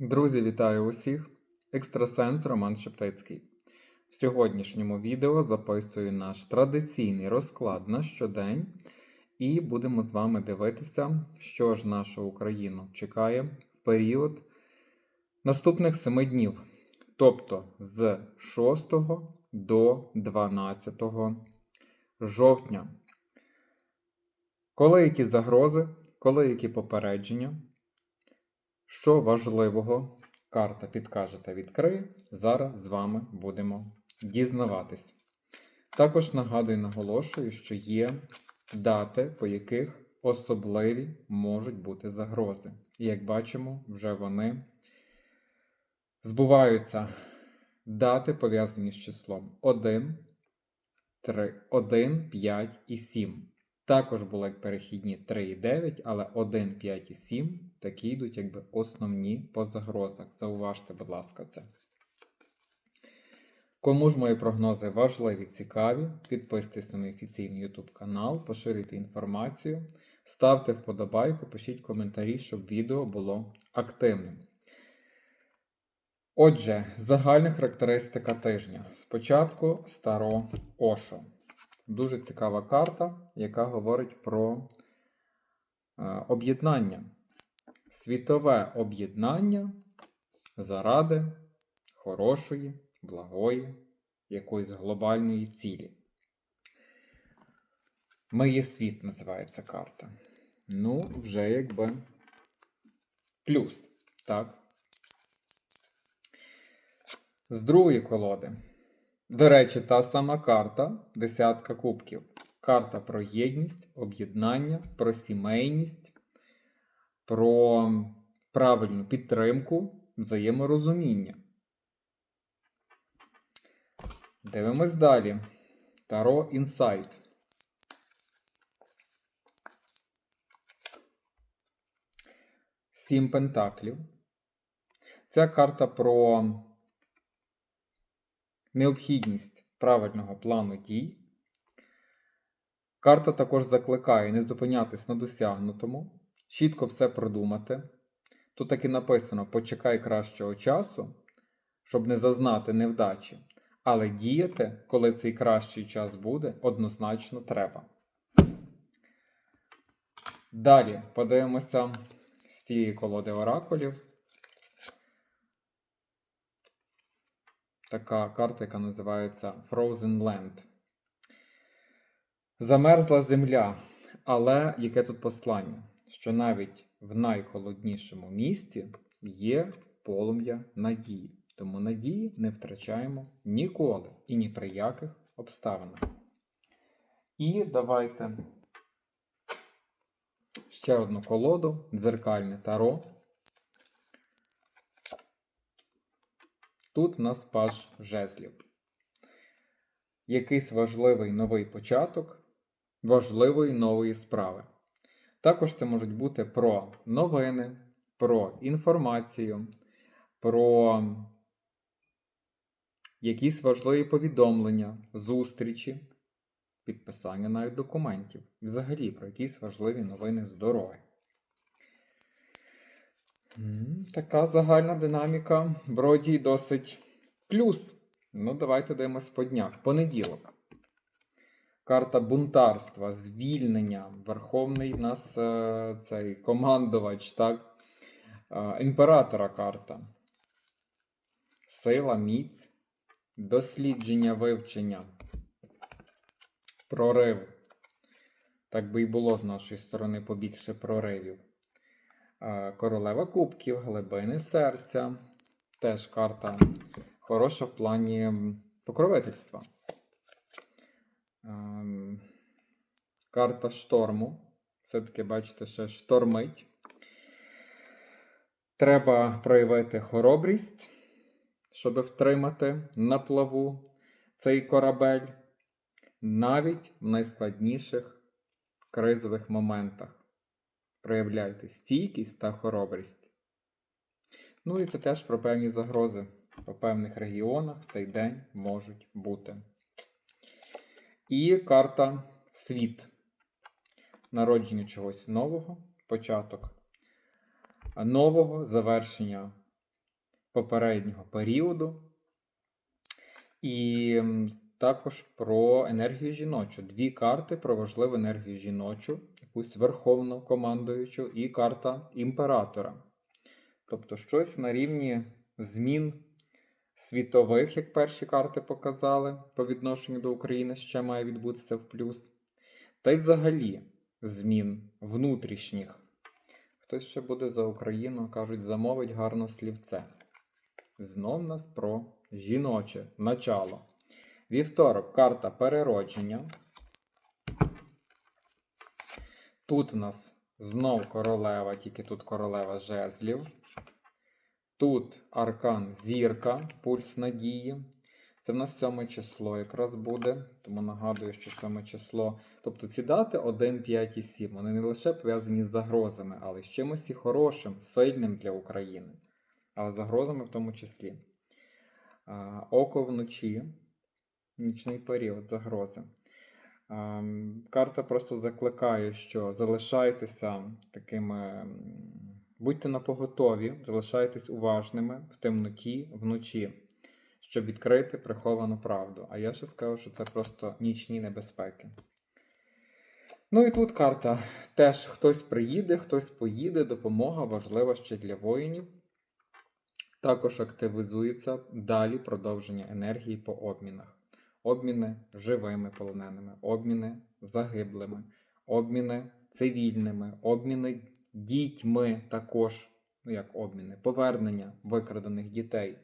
Друзі, вітаю усіх! Екстрасенс Роман Шептицький. В сьогоднішньому відео записую наш традиційний розклад на щодень і будемо з вами дивитися, що ж нашу Україну чекає в період наступних 7 днів, тобто з 6 до 12 жовтня. Коли які загрози, коли які попередження. Що важливого карта підкаже та відкриє, зараз з вами будемо дізнаватись. Також нагадую, наголошую, що є дати, по яких особливі можуть бути загрози. І як бачимо, вже вони збуваються. Дати пов'язані з числом 1, 3, 1, 5 і 7. Також були перехідні 3 і 9, але 1, 5 і 7 такі йдуть якби основні по загрозах. Зауважте, будь ласка, це. Кому ж мої прогнози важливі, цікаві, підписуйтесь на мій офіційний YouTube канал, поширюйте інформацію, ставте вподобайку, пишіть коментарі, щоб відео було активним. Отже, загальна характеристика тижня. Спочатку старо Ошо. Дуже цікава карта, яка говорить про е, об'єднання. Світове об'єднання заради хорошої, благої, якоїсь глобальної цілі. Ми є світ, називається карта. Ну, вже якби плюс, так? З другої колоди. До речі, та сама карта десятка кубків. Карта про єдність, об'єднання, про сімейність, про правильну підтримку, взаєморозуміння. Дивимось далі. Таро інсайт. Сім пентаклів. Ця карта про необхідність правильного плану дій. Карта також закликає не зупинятись на досягнутому, чітко все продумати. Тут так і написано: почекай кращого часу, щоб не зазнати невдачі. Але діяти, коли цей кращий час буде, однозначно треба. Далі подивимося з цієї колоди оракулів. Така карта, яка називається Frozen Land. Замерзла земля. Але яке тут послання? Що навіть в найхолоднішому місці є полум'я надії. Тому надії не втрачаємо ніколи і ні при яких обставинах. І давайте ще одну колоду дзеркальне таро. Тут в нас паж жезлів. Якийсь важливий новий початок важливої нової справи. Також це можуть бути про новини, про інформацію, про якісь важливі повідомлення, зустрічі, підписання навіть документів. Взагалі про якісь важливі новини з дороги. Така загальна динаміка вроді досить плюс. Ну, давайте дивимось по днях. Понеділок. Карта бунтарства, звільнення. Верховний нас е, цей командувач, так? Е, імператора карта. Сила, міць, дослідження, вивчення. Прорив. Так би і було з нашої сторони побільше проривів. Королева Кубків, глибини серця. Теж карта хороша в плані покровительства. Ем, карта шторму. Все-таки, бачите, ще штормить. Треба проявити хоробрість, щоб втримати на плаву цей корабель навіть в найскладніших кризових моментах проявляйте стійкість та хоробрість. Ну і це теж про певні загрози. По певних регіонах в цей день можуть бути. І карта світ. Народження чогось нового, початок нового завершення попереднього періоду. І також про енергію жіночу. Дві карти про важливу енергію жіночу, якусь верховну командуючу, і карта імператора. Тобто щось на рівні змін світових, як перші карти показали, по відношенню до України ще має відбутися в плюс. Та й взагалі змін внутрішніх. Хтось ще буде за Україну, кажуть, замовить гарно слівце. Знов нас про жіноче начало. Вівторок карта переродження. Тут у нас знов королева, тільки тут королева жезлів. Тут аркан зірка, пульс надії. Це в нас сьоме число якраз буде, тому нагадую, що сьоме число. Тобто ці дати 1, 5 і 7, вони не лише пов'язані з загрозами, але з чимось і хорошим, сильним для України, але загрозами в тому числі. Око вночі, нічний період, загрози. А, м, Карта просто закликає, що залишайтеся такими, будьте на поготові, залишайтесь уважними в темноті вночі, щоб відкрити приховану правду. А я ще скажу, що це просто нічні небезпеки. Ну і тут карта. Теж хтось приїде, хтось поїде, допомога важлива ще для воїнів. Також активізується далі продовження енергії по обмінах. Обміни живими полоненими, обміни загиблими, обміни цивільними, обміни дітьми також, ну як обміни, повернення викрадених дітей.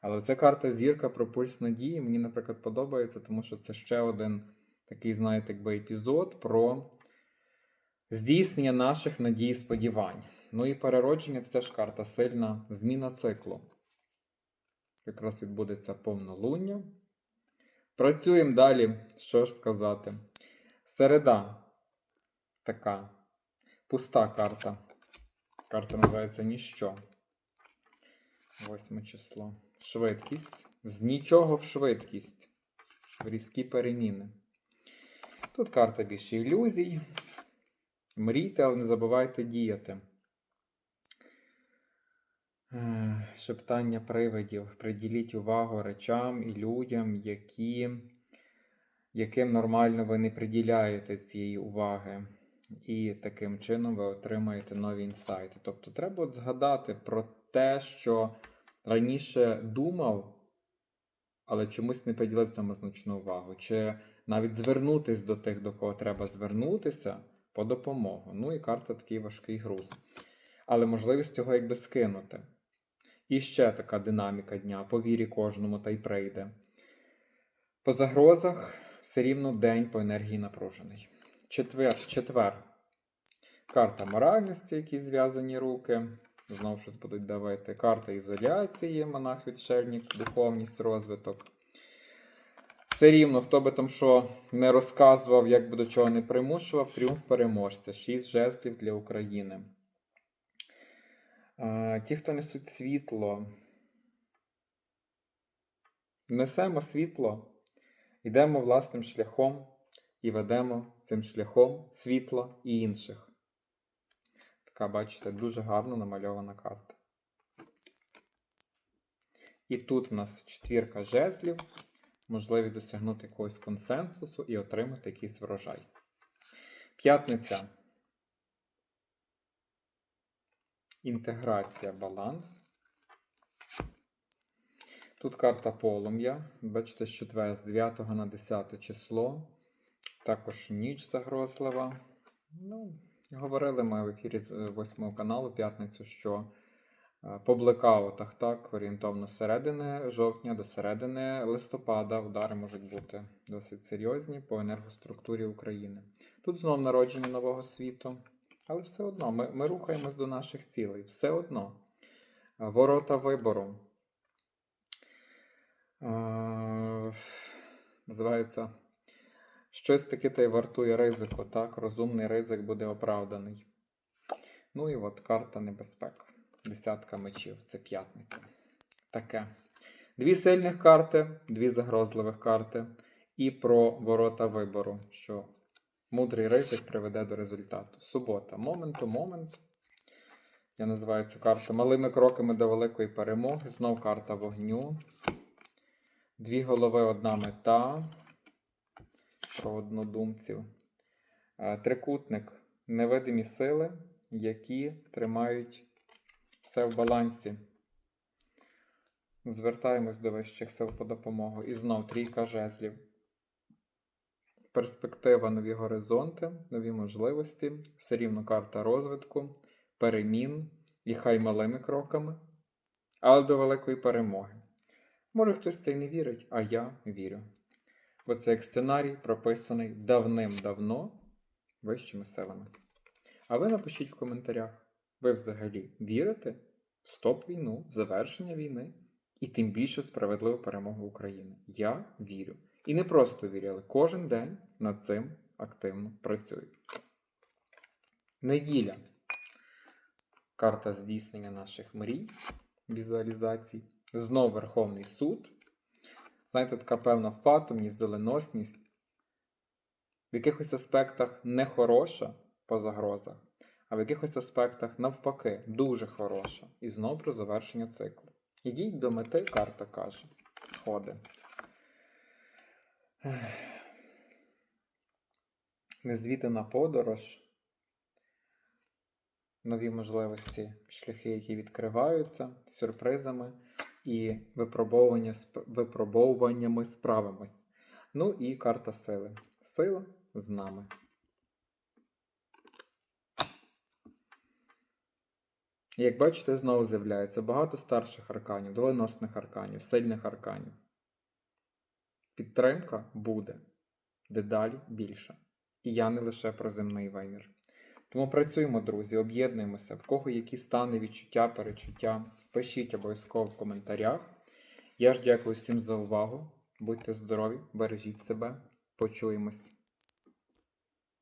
Але ця карта зірка про пульс надії мені, наприклад, подобається, тому що це ще один такий, знаєте, якби епізод про здійснення наших надій сподівань. Ну і переродження це теж карта сильна зміна циклу. Якраз відбудеться повнолуння. Працюємо далі. Що ж сказати? Середа така пуста карта. Карта називається Ніщо. Восьме число. Швидкість. З нічого в швидкість. Різкі переміни. Тут карта більше ілюзій. Мрійте, але не забувайте діяти. Е, Шептання привидів. Приділіть увагу речам і людям, які, яким нормально ви не приділяєте цієї уваги. І таким чином ви отримаєте нові інсайти. Тобто, треба от згадати про те, що раніше думав, але чомусь не приділив цьому значну увагу. Чи навіть звернутись до тих, до кого треба звернутися по допомогу. Ну і карта такий важкий груз. Але можливість цього якби скинути. І ще така динаміка дня, по вірі кожному та й прийде. По загрозах все рівно день по енергії напружений. Четвер, четвер. Карта моральності, які зв'язані руки. Знову щось будуть давати. Карта ізоляції, монах відшельник, духовність, розвиток. Все рівно, хто би там що не розказував, як би до чого не примушував, тріумф переможця. Шість жезлів для України. Ті, хто несуть світло. Несемо світло, йдемо власним шляхом і ведемо цим шляхом світла і інших. Така, бачите, дуже гарно намальована карта. І тут в нас четвірка жезлів, можливість досягнути якогось консенсусу і отримати якийсь врожай. П'ятниця. Інтеграція, баланс. Тут карта полум'я. Бачите, що 4 з 9 на 10 число. Також ніч загрозлива. Ну, говорили ми в ефірі з 8 каналу п'ятницю, що е, по блекаутах так, орієнтовно з середини жовтня до середини листопада удари можуть бути досить серйозні по енергоструктурі України. Тут знов народження нового світу. Але все одно ми, ми рухаємось до наших цілей. Все одно. Ворота вибору. Е, Називається щось таке та й вартує ризику. Так, розумний ризик буде оправданий. Ну і от карта небезпек. Десятка мечів. Це п'ятниця. Таке. Дві сильних карти, дві загрозливих карти. І про ворота вибору, що мудрий ризик приведе до результату. Субота. Момент у момент. Я називаю цю карту Малими кроками до великої перемоги. Знов карта вогню. Дві голови, одна мета. Про однодумців. Е, Трикутник. Невидимі сили, які тримають все в балансі. Звертаємось до вищих сил по допомогу. І знов трійка жезлів. Перспектива, нові горизонти, нові можливості, все рівно карта розвитку, перемін і хай малими кроками, але до великої перемоги. Може хтось це й не вірить, а я вірю. Бо це як сценарій прописаний давним-давно вищими силами. А ви напишіть в коментарях, ви взагалі вірите в стоп війну, в завершення війни і тим більше справедливу перемогу України. Я вірю. І не просто вірю, але кожен день над цим активно працюю. Неділя. Карта здійснення наших мрій, візуалізацій. Знов Верховний суд. Знаєте, така певна фатумність, доленосність. В якихось аспектах не хороша по загрозах, а в якихось аспектах, навпаки, дуже хороша. І знов про завершення циклу. Ідіть до мети, карта каже. Сходи. Незвідана подорож, нові можливості, шляхи, які відкриваються сюрпризами і випробовування, випробовуваннями справимось. Ну і карта сили. Сила з нами. Як бачите, знову з'являється багато старших арканів, доленосних арканів, сильних арканів. Підтримка буде дедалі більше. І я не лише про земний вимір. Тому працюємо, друзі, об'єднуємося. В кого які стани, відчуття, перечуття, пишіть обов'язково в коментарях. Я ж дякую всім за увагу. Будьте здорові, бережіть себе. Почуємось.